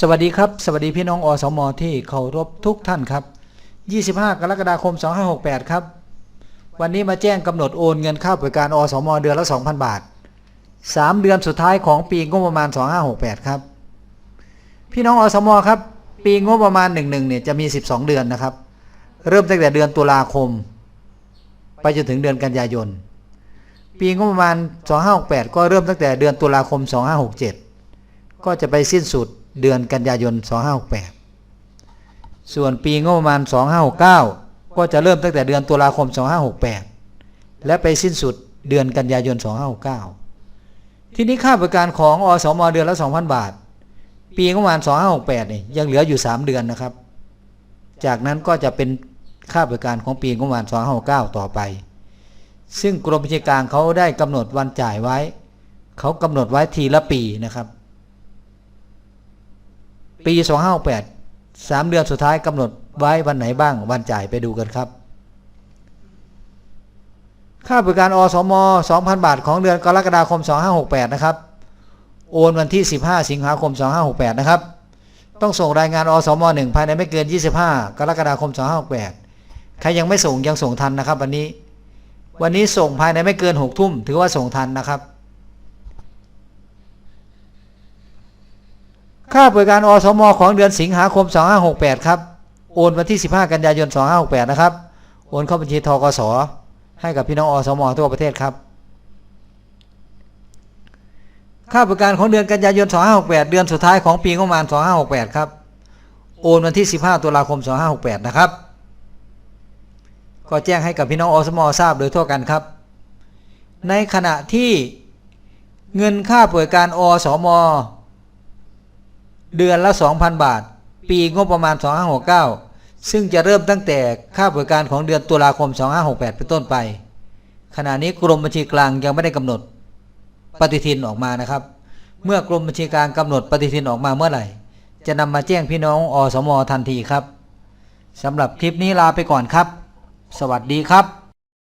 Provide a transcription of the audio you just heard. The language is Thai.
สวัสดีครับ สวัสดีพี่น้องอสมอที่เคารพทุกท่านครับ 25 กรกฎาคม 2568 ครับ วันนี้มาแจ้งกำหนดโอนเงินค่าบริการอสมอเดือนละ 2,000 บาท 3 เดือนสุดท้ายของปีงบประมาณ 2568 ครับ พี่น้องอสมอครับ ปีงบประมาณ 11 เนี่ยจะมี 12 เดือนนะครับ เริ่มตั้งแต่เดือนตุลาคม ไปจนถึงเดือนกันยายน ปีงบประมาณ 2568 ก็เริ่มตั้งแต่เดือนตุลาคม 2567 ก็จะไปสิ้นสุด เดือนกันยายน 2568 ส่วนปีงบประมาณ 2569 ก็จะเริ่มตั้งแต่เดือนตุลาคม 2568 และไปสิ้นสุดเดือนกันยายน 2569 ที่นี้ค่าบริการของอสมเดือนละ 2,000 บาท ปีงบประมาณ 2568นี่ยังเหลืออยู่ 3 เดือนนะครับ จากนั้นก็จะเป็นค่าบริการของปีงบประมาณ 2569 ต่อไป ซึ่งกรมบัญชีกลางเขาได้กำหนดวันจ่ายไว้ เขากำหนดไว้ทีละปีนะครับ ปี2568 3เดือนสุดท้ายกำหนดไว้วันไหนบ้าง วันจ่ายไปดูกันครับ ค่าบริการอสม2,000 บาท ของเดือนกรกฎาคม 2568 นะครับ โอนวันที่ 15 สิงหาคม 2568 นะครับ ต้องส่งรายงานอสม1ภายในไม่เกิน 25 กรกฎาคม 2568 ใครยังไม่ส่งยังส่งทันนะครับ วันนี้ วันนี้ส่งภายในไม่เกิน 6 ทุ่มถือว่าส่งทันนะครับ ค่าบริการอสมของเดือนสิงหาคม 2568 ครับ โอนวันที่ 15 กันยายน 2568 นะครับ โอนเข้าบัญชีทกส ให้กับพี่น้องอสมทั่วประเทศครับ ค่าบริการของเดือนกันยายน 2568 เดือนสุดท้ายของปีงบประมาณ 2568 ครับ โอนวันที่ 15 ตุลาคม 2568 นะครับ ก็แจ้งให้กับพี่น้องอสมทราบโดยทั่วกันครับ ในขณะที่เงินค่าบริการอสม เดือนละ 2,000 บาท ปีงบประมาณ 2569 ซึ่งจะเริ่มตั้งแต่ค่าบริการของเดือนตุลาคม 2568 เป็นต้นไป ขณะนี้กรมบัญชีกลางยังไม่ได้กำหนดปฏิทินออกมานะครับ เมื่อกรมบัญชีกลางกำหนดปฏิทินออกมาเมื่อไหร่ จะนำมาแจ้งพี่น้องอสมทันทีครับสำหรับคลิปนี้ลาไปก่อนครับ สวัสดีครับ